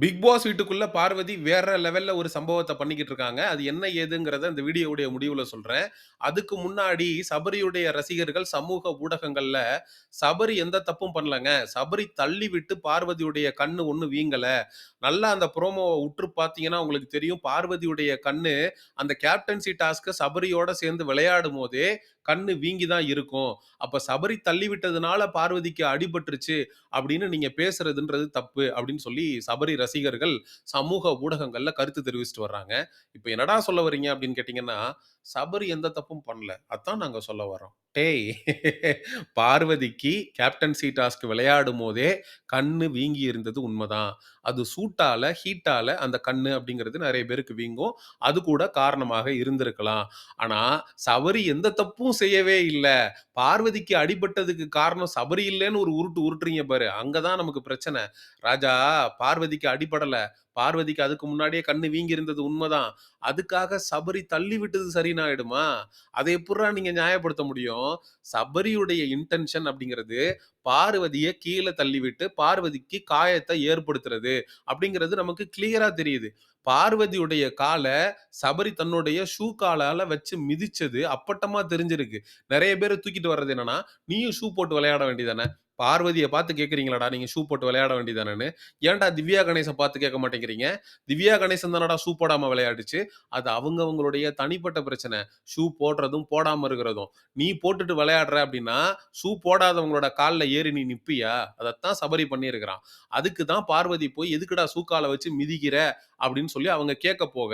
Big pass வீட்டுக்குள்ள பார்வதி வேற லெவல்ல ஒரு சம்பவத்தை பண்ணிக்கிட்டு இருக்காங்க. அது என்ன ஏதுங்கிறத இந்த வீடியோவுடைய முடிவுல சொல்றேன். அதுக்கு முன்னாடி சபரியுடைய ரசிகர்கள் சமூக ஊடகங்கள்ல, "சபரி எந்த தப்பும் பண்ணலங்க. சபரி தள்ளிவிட்டு பார்வதியுடைய கண்ணு ஒண்ணும் வீங்கல. நல்லா அந்த ப்ரோமோவை உற்று பார்த்தீங்கன்னா உங்களுக்கு தெரியும். பார்வதியுடைய கண்ணு அந்த கேப்டன்சி டாஸ்க்கு சபரியோட சேர்ந்து விளையாடும்போதே கண்ணு வீங்கி தான் இருக்கும். அப்ப சபரி தள்ளி விட்டதுனால பார்வதிக்கு அடிபட்டுருச்சு அப்படின்னு நீங்க பேசுறதுன்றது தப்பு." அப்படின்னு சொல்லி சபரி ரசிகர்கள் சமூக ஊடகங்கள்ல கருத்து தெரிவிச்சுட்டு வர்றாங்க. இப்ப என்னடா சொல்ல வர்றீங்க அப்படின்னு கேட்டீங்கன்னா, சபரி எந்த தப்பும் பண்ணல. அதான் நாங்கள் சொல்ல வர்றோம். டேய் பார்வதிக்கு கேப்டன்சி டாஸ்க் விளையாடும்போதே கண்ணு வீங்கி இருந்தது உண்மைதான் அது சூட்டால, ஹீட்டால அந்த கண்ணு அப்படிங்கிறது நிறைய பேருக்கு வீங்கும். அது கூட காரணமாக இருந்திருக்கலாம். ஆனா, சபரி எந்த தப்பும் செய்யவே இல்லை பார்வதிக்கு அடிபட்டதுக்கு காரணம் சபரி இல்லைன்னு ஒரு உருட்டு உருட்டுறீங்க பாரு. அங்கதான் நமக்கு பிரச்சனை. ராஜா பார்வதிக்கு அடிபடல. பார்வதிக்கு அதுக்கு முன்னாடியே கண்ணு வீங்கி இருந்தது உண்மைதான் அதுக்காக சபரி தள்ளி விட்டது சரின்னு ஆயிடுமா? அதை எப்புட்றா நீங்க நியாயப்படுத்த முடியும்? சபரியுடைய இன்டென்ஷன் அப்படிங்கிறது பார்வதியை கீழே தள்ளிவிட்டு பார்வதிக்கு காயத்தை ஏற்படுத்துறது அப்படிங்கிறது நமக்கு கிளியரா தெரியுது. பார்வதியுடைய காலை சபரி தன்னுடைய ஷூ காலால வச்சு மிதிச்சது அப்பட்டமா தெரிஞ்சிருக்கு. நிறைய பேர் தூக்கிட்டு வர்றது என்னன்னா, "நீயும் ஷூ போட்டு விளையாட வேண்டியதானே? பார்வதியை பார்த்து கேட்குறீங்களாடா நீங்கள் ஷூ போட்டு விளையாட வேண்டியதானேன்னு? ஏன்டா திவ்யா கணேசன் பார்த்து கேட்க மாட்டேங்கிறீங்க? திவ்யா கணேசன் தானடா ஷூ போடாமல் விளையாடுச்சு. அது அவங்க அவங்களுடைய தனிப்பட்ட பிரச்சனை. ஷூ போடுறதும், போடாமல் இருக்கிறதும். நீ போட்டுட்டு விளையாடுற அப்படின்னா, ஷூ போடாதவங்களோட காலில் ஏறி நீ நிற்பியா அதைத்தான் சபரி பண்ணியிருக்கிறான். அதுக்கு தான் பார்வதி போய் எதுக்குடா ஷூ காலை வச்சு மிதிக்கிற? அப்படின்னு சொல்லி அவங்க கேட்க போக,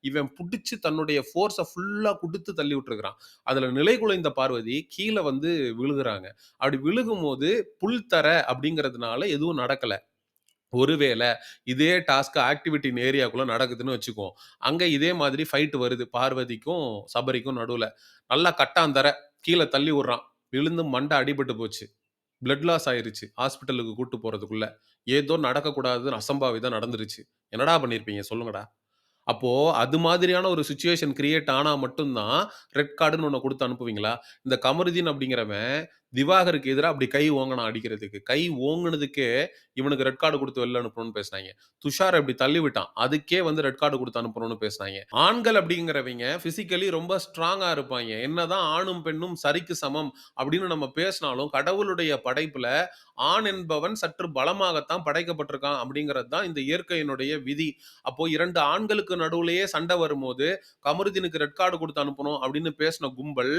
இவன் பிடிச்சி தன்னுடைய ஃபோர்ஸை ஃபுல்லாக கொடுத்து தள்ளி விட்டுருக்கிறான் அதில் நிலை நிலைகுலைந்த பார்வதி கீழே வந்து விழுகிறாங்க அப்படி விழுகும்போது புல் தர அப்படிங்கிறதுனால எதுவும் நடக்கலை ஒருவேளை இதே டாஸ்க் ஆக்டிவிட்டின் ஏரியாக்குள்ள நடக்குதுன்னு வச்சுக்குவோம். அங்க இதே மாதிரி ஃபைட் வருது பார்வதிக்கும், சபரிக்கும் நடுவில் நல்லா கட்டாந்தர. கீழே தள்ளி விடுறான். விழுந்து மண்டை அடிபட்டு போச்சு. பிளட் லாஸ் ஆயிருச்சு. ஹாஸ்பிட்டலுக்கு கூட்டு போகிறதுக்குள்ளே ஏதோ நடக்கக்கூடாதுன்னு அசம்பாவிதம் நடந்துருச்சு. என்னடா பண்ணியிருப்பீங்க சொல்லுங்கடா? அப்போது அது மாதிரியான ஒரு சுச்சுவேஷன் கிரியேட் ஆனால் மட்டும்தான் ரெட் கார்டுன்னு ஒன்று கொடுத்து அனுப்புவீங்களா? இந்த கமருதீன் அப்படிங்கிறவன், திவாகருக்கு எதிராக அப்படி கை ஓங்கினா அடிக்கிறதுக்கு. கை ஓங்கினதுக்கே இவனுக்கு ரெட் கார்டு கொடுத்து வெளில அனுப்பணும்னு பேசினாங்க துஷார் இப்படி தள்ளி விட்டான். அதுக்கே வந்து ரெட் கார்டு கொடுத்து அனுப்பணும்னு பேசினாங்க ஆண்கள் அப்படிங்கிறவங்க பிசிக்கலி ரொம்ப ஸ்ட்ராங்கா இருப்பாங்க என்னதான் ஆணும், பெண்ணும் சரிக்கு சமம் அப்படின்னு நம்ம பேசினாலும், கடவுளுடைய படைப்புல ஆண் என்பவன் சற்று பலமாகத்தான் படைக்கப்பட்டிருக்கான் அப்படிங்கிறது தான் இந்த இயற்கையினுடைய விதி. அப்போ இரண்டு ஆண்களுக்கு நடுவுலயே சண்டை வரும்போது, கமருதீனுக்கு ரெட் கார்டு கொடுத்து அனுப்பணும் அப்படின்னு பேசின கும்பல்,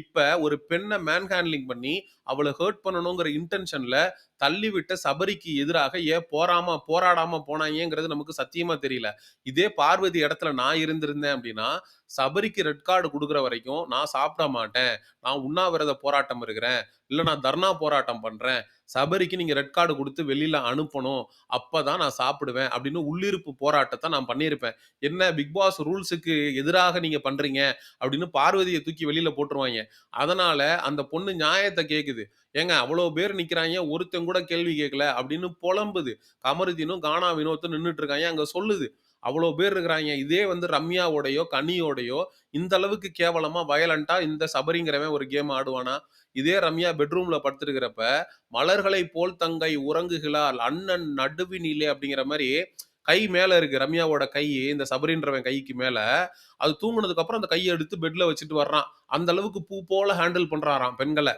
இப்ப ஒரு பெண்ணை மேன் ஹேண்ட்லிங் பண்ணி, அவள ஹர்ட் பண்ணணுங்கிற இன்டென்ஷன்ல தள்ளிவிட்ட சபரிக்கு எதிராக ஏன் போராம போராடாம போனாங்கிறது நமக்கு சத்தியமா தெரியல. இதே பார்வதி இடத்துல நான் இருந்திருந்தேன் அப்படின்னா, சபரிக்கு ரெட் கார்டு கொடுக்குற வரைக்கும் நான் சாப்பிட மாட்டேன். நான் உண்ணாவிரத போராட்டம் இருக்கிறேன். இல்லை நான் தர்ணா போராட்டம் பண்றேன். சபரிக்கு நீங்க ரெட் கார்டு கொடுத்து வெளியில் அனுப்பணும். அப்பதான் நான் சாப்பிடுவேன் அப்படின்னு உள்ளிருப்பு போராட்டத்தை நான் பண்ணியிருப்பேன். என்ன பிக் பாஸ் ரூல்ஸுக்கு எதிராக நீங்க பண்றீங்க அப்படின்னு பார்வதியை தூக்கி வெளியில் போட்டுருவாங்க அதனால அந்த பொண்ணு நியாயத்தை கேக்குது. ஏங்க அவ்வளோ பேர் நிற்கிறாங்க ஒருத்தங்க கூட கேள்வி கேட்கல அப்படின்னு பொலம்புது. கமருதீனும், கானா வினோத்தும் நின்றுட்டு இருக்காங்க அங்கே சொல்லுது. அவ்வளோ பேர் இருக்கிறாங்க இதே வந்து ரம்யாவோடையோ, கனியோடையோ இந்த அளவுக்கு கேவலமா வயலன்ட்டா இந்த சபரிங்கிறவன் ஒரு கேம் ஆடுவானா? இதே ரம்யா பெட்ரூம்ல படுத்துருக்கிறப்ப மலர்களை போல் தங்கை உறங்குகிறாள் அண்ணன் நடுவினிலே" அப்படிங்கிற மாதிரி கை மேல இருக்கு. ரம்யாவோட கை இந்த சபரின்றவன் கைக்கு மேல. அது தூங்கினதுக்கு அப்புறம் அந்த கையை எடுத்து பெட்ல வச்சுட்டு வர்றான். அந்த அளவுக்கு பூ போல ஹேண்டில் பண்றாராம் பெண்களை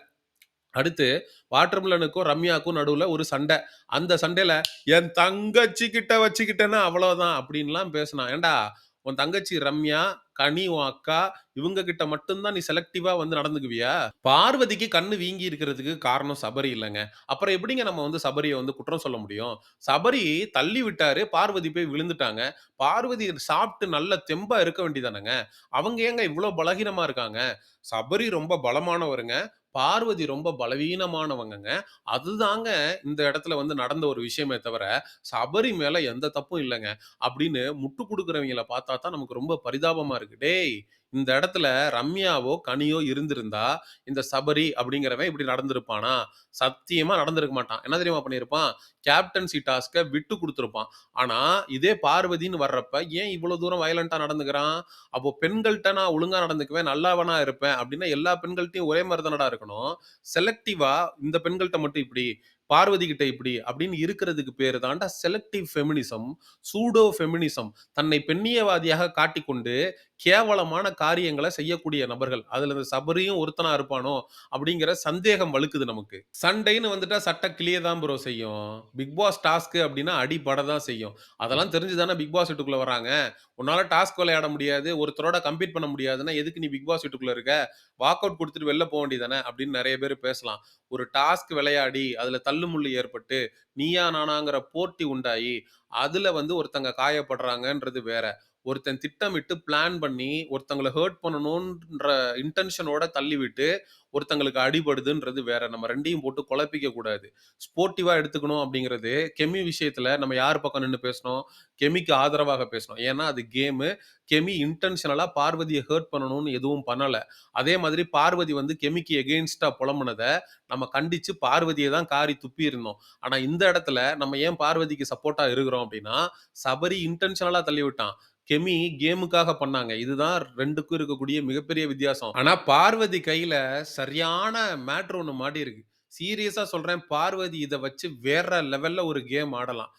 அடுத்து வாட்டர்மிலனுக்கும் ரம்யாக்கும் நடுவில் ஒரு சண்டை. அந்த சண்டையில, "என் தங்கச்சி கிட்ட வச்சுக்கிட்டேன்னா அவ்வளோதான்" அப்படின்லாம் பேசினா ஏண்டா உன் தங்கச்சி ரம்யா, கனி உன் அக்கா, இவங்க கிட்ட மட்டும்தான் நீ செலக்டிவா வந்து நடந்துக்குவியா? பார்வதிக்கு கண்ணு வீங்கி இருக்கிறதுக்கு காரணம் சபரி இல்லைங்க அப்புறம் எப்படிங்க நம்ம வந்து சபரியை வந்து குற்றம் சொல்ல முடியும்? சபரி தள்ளி விட்டாரு. பார்வதி போய் விழுந்துட்டாங்க. பார்வதி சாப்பிட்டு நல்ல தெம்பா இருக்க வேண்டியதானங்க. அவங்க ஏங்க இவ்வளோ பலகீனமா இருக்காங்க? சபரி ரொம்ப பலமானவருங்க. பார்வதி ரொம்ப பலவீனமானவங்கங்க. அதுதாங்க இந்த இடத்துல வந்து நடந்த ஒரு விஷயமே தவிர, சபரி மேல எந்த தப்பும் இல்லைங்க அப்படின்னு முட்டு கொடுக்குறவங்கள பார்த்தா தான் நமக்கு ரொம்ப பரிதாபமா இருக்கு. டேய்! இந்த இடத்துல ரம்யாவோ, கனியோ இருந்திருந்தா, இந்த சபரி அப்படிங்கிறவன் இப்படி நடந்திருப்பானா? சத்தியமா நடந்திருக்க மாட்டான். என்ன தெரியுமா பண்ணியிருப்பான்? கேப்டன்சி டாஸ்க்கை விட்டு கொடுத்துருப்பான் ஆனா, இதே பார்வதின்னு வர்றப்ப, ஏன் இவ்வளோ தூரம் வயலண்டா நடந்துக்கிறான்? அப்போ பெண்கள்கிட்ட நான் ஒழுங்கா நடந்துக்குவேன், நல்லவனா இருப்பேன் அப்படின்னா, எல்லா பெண்கள்ட்டையும் ஒரே மாதிரி தானடா இருக்கணும். செலக்டிவா இந்த பெண்கள்கிட்ட மட்டும் இப்படி, பார்வதி கிட்ட இப்படி அப்படின்னு இருக்கிறதுக்கு பேரு தாண்டா செலக்டிவ் ஃபெமினிசம், சூடோ ஃபெமினிசம். தன்னை பெண்ணியவாதியாக காட்டிக்கொண்டு கேவலமான காரியங்களை செய்யக்கூடிய நபர்கள். அதுல இந்த சபரியும் ஒருத்தனா இருப்பானோ அப்படிங்கிற சந்தேகம் வலுக்குது நமக்கு. சண்டைன்னு வந்துட்டா சட்ட கிளியே தான் ப்ரோ செய்யும். பிக் பாஸ் டாஸ்க் அப்படின்னா அடிபட தான் செய்யும். அதெல்லாம் தெரிஞ்சு தானே பிக் பாஸ் வீட்டுக்குள்ள வராங்க. உன்னால டாஸ்க் விளையாட முடியாது, ஒருத்தரோட கம்பீட் பண்ண முடியாதுன்னா எதுக்கு நீ பிக் பாஸ் வீட்டுக்குள்ள இருக்க? வாக் அவுட் கொடுத்துட்டு வெளில போக வேண்டியதானே அப்படின்னு நிறைய பேர் பேசலாம். ஒரு டாஸ்க் விளையாடி, அதுல தள்ளுமுள்ளு ஏற்பட்டு, நீயா நானாங்கிற போட்டி உண்டாயி, அதுல வந்து ஒருத்தங்க காயப்படுறாங்கன்றது வேற. ஒருத்தன் திட்டமிட்டு பிளான் பண்ணி, ஒருத்தங்கள ஹர்ட் பண்ணணுன்ற இன்டென்ஷனோட தள்ளிவிட்டு, ஒருத்தங்களுக்கு அடிபடுதுன்றது வேற. நம்ம ரெண்டையும் போட்டு குழப்பிக்க கூடாது. ஸ்போர்ட்டிவா எடுத்துக்கணும் அப்படிங்கிறது, கெமி விஷயத்துல நம்ம யார் பக்கம் நின்று பேசணும்? கெமிக்கு ஆதரவாக பேசணும். ஏன்னா அது கேமு. கெமி இன்டென்ஷனலா பார்வதியை ஹர்ட் பண்ணணும்னு எதுவும் பண்ணல. அதே மாதிரி பார்வதி வந்து கெமிக்கு எகெயின்ஸ்டா புலம்புனதை நம்ம கண்டிச்சு பார்வதியை தான் காரி துப்பி இருந்தோம் ஆனா இந்த இடத்துல நம்ம ஏன் பார்வதிக்கு சப்போர்ட்டா இருக்கிறோம் அப்படின்னா, சபரி இன்டென்ஷனலா தள்ளிவிட்டான். கெமி கேமுக்காக பண்ணாங்க. இதுதான் ரெண்டுக்கும் இருக்கக்கூடிய மிகப்பெரிய வித்தியாசம். ஆனா பார்வதி கையில சரியான மேட்ரு ஒன்று மாட்டி மாட்டியிருக்கு. சீரியஸா சொல்றேன். பார்வதி இதை வச்சு வேற லெவல்ல ஒரு கேம் ஆடலாம்.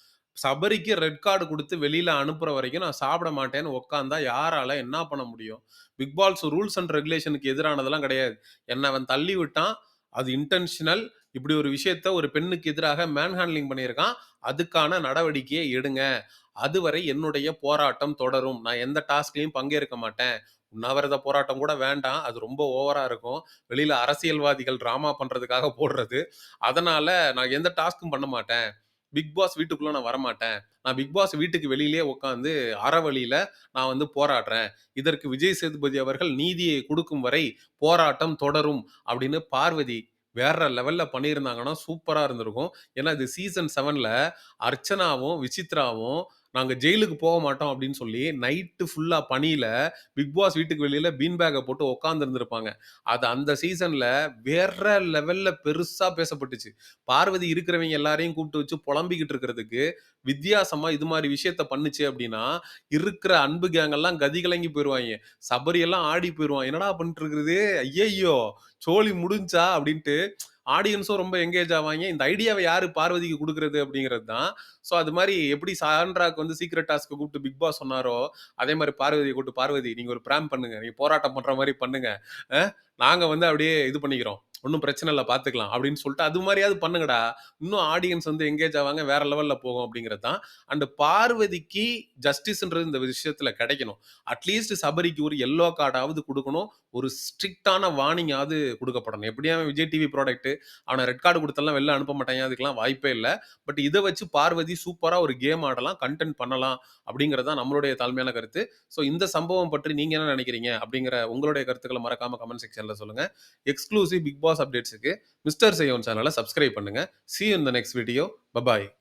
சபரிக்கு ரெட் கார்டு கொடுத்து வெளியில அனுப்புற வரைக்கும் நான் சாப்பிட மாட்டேன்னு உட்காந்தா யாரால என்ன பண்ண முடியும்? பிக் பால்ஸ் ரூல்ஸ் அண்ட் ரெகுலேஷனுக்கு எதிரானதெல்லாம் கிடையாது. என்ன அவன் தள்ளி விட்டான். அது இன்டென்ஷனல். இப்படி ஒரு விஷயத்த ஒரு பெண்ணுக்கு எதிராக மேன் ஹேண்ட்லிங் பண்ணியிருக்கான். அதுக்கான நடவடிக்கையை எடுங்க. அதுவரை என்னுடைய போராட்டம் தொடரும். நான் எந்த டாஸ்க்லையும் பங்கேற்க மாட்டேன். உண்ணாவிரத போராட்டம் கூட வேண்டாம். அது ரொம்ப ஓவரா இருக்கும். வெளியில அரசியல்வாதிகள் டிராமா பண்றதுக்காக போடுறது. அதனால நான் எந்த டாஸ்க்கும் பண்ண மாட்டேன். பிக் பாஸ் வீட்டுக்குள்ள நான் வரமாட்டேன். நான் பிக் பாஸ் வீட்டுக்கு வெளியிலேயே உட்காந்து அறவழியில நான் வந்து போராடுறேன். இதற்கு விஜய் சேதுபதி அவர்கள் நீதியை கொடுக்கும் வரை போராட்டம் தொடரும் அப்படின்னு பார்வதி வேற லெவல்ல பண்ணியிருந்தாங்கன்னா சூப்பரா இருந்திருக்கும். ஏன்னா இது சீசன் செவனில் அர்ச்சனாவும், விசித்ராவும் நாங்கள் ஜெயிலுக்கு போக மாட்டோம் அப்படின்னு சொல்லி நைட்டு ஃபுல்லாக பனியில் பிக் பாஸ் வீட்டுக்கு வெளியில் பீன் பேக்கை போட்டு உட்காந்துருந்துருப்பாங்க அது அந்த சீசனில் வேற லெவலில் பெருசாக பேசப்பட்டுச்சு. பார்வதி இருக்கிறவங்க எல்லாரையும் கூப்பிட்டு வச்சு புலம்பிக்கிட்டு இருக்கிறதுக்கு, வித்தியாசமாக இது மாதிரி விஷயத்த பண்ணுச்சு அப்படின்னா, இருக்கிற அன்பு கேங்கெல்லாம் கதி கலங்கி போயிடுவாங்க சபரி எல்லாம் ஆடி போயிடுவான் என்னடா பண்ணிட்டு இருக்கிறது? ஐய்யய்யோ! சோழி முடிஞ்சா அப்படின்ட்டு ஆடியன்ஸும் ரொம்ப என்கேஜ் ஆவாங்க இந்த ஐடியாவை யாரு பார்வதிக்கு கொடுக்குறது அப்படிங்கிறது தான். ஸோ அது மாதிரி எப்படி சாண்ட்ராக்கு வந்து சீக்ரெட் டாஸ்க்கு கூப்பிட்டு பிக் பாஸ் சொன்னாரோ, அதே மாதிரி பார்வதியை கூப்பிட்டு, "பார்வதி நீங்க ஒரு பிராங்க் பண்ணுங்க. நீங்க போராட்டம் பண்ற மாதிரி பண்ணுங்க. நாங்க வந்து அப்படியே இது பண்ணிக்கிறோம். ஒன்றும் பிரச்சனை இல்லை பார்த்துக்கலாம்." அப்படின்னு சொல்லிட்டு அது மாதிரியாவது பண்ணுங்கடா. இன்னும் ஆடியன்ஸ் வந்து எங்கேஜ் ஆவாங்க. வேற லெவலில் போகும் அப்படிங்கிறது தான். அண்ட் பார்வதிக்கு ஜஸ்டிஸ்ன்றது இந்த விஷயத்தில் கிடைக்கணும். அட்லீஸ்ட் சபரிக்கு ஒரு எல்லோ கார்டாவது கொடுக்கணும் ஒரு ஸ்ட்ரிக்ட்டான வார்னிங்காவது கொடுக்கப்படணும் எப்படியும் விஜய் டிவி ப்ராடக்ட். அவனை ரெட் கார்டு கொடுத்தாலாம் வெளில அனுப்ப மாட்டாய்ங்க. அதுக்கெல்லாம் வாய்ப்பே இல்லை பட் இதை வச்சு பார்வதி சூப்பராக ஒரு கேம் ஆடலாம். கன்டென்ட் பண்ணலாம். அப்படிங்கிறது தான் நம்மளுடைய தாழ்மையான கருத்து. ஸோ இந்த சம்பவம் பற்றி நீங்கள் என்ன நினைக்கிறீங்க? அப்படிங்கிற உங்களுடைய கருத்துக்களை மறக்காம கமெண்ட் செக்ஷனில் சொல்லுங்கள் எக்ஸ்க்ளூசிவ் பிக் பாஸ் அப்டேட்ஸ்க்கு மிஸ்டர் செய்யோன் சேனல சப்ஸ்கிரைப் பண்ணுங்க. சி இந்த த நெக்ஸ்ட் வீடியோ. பபாய்.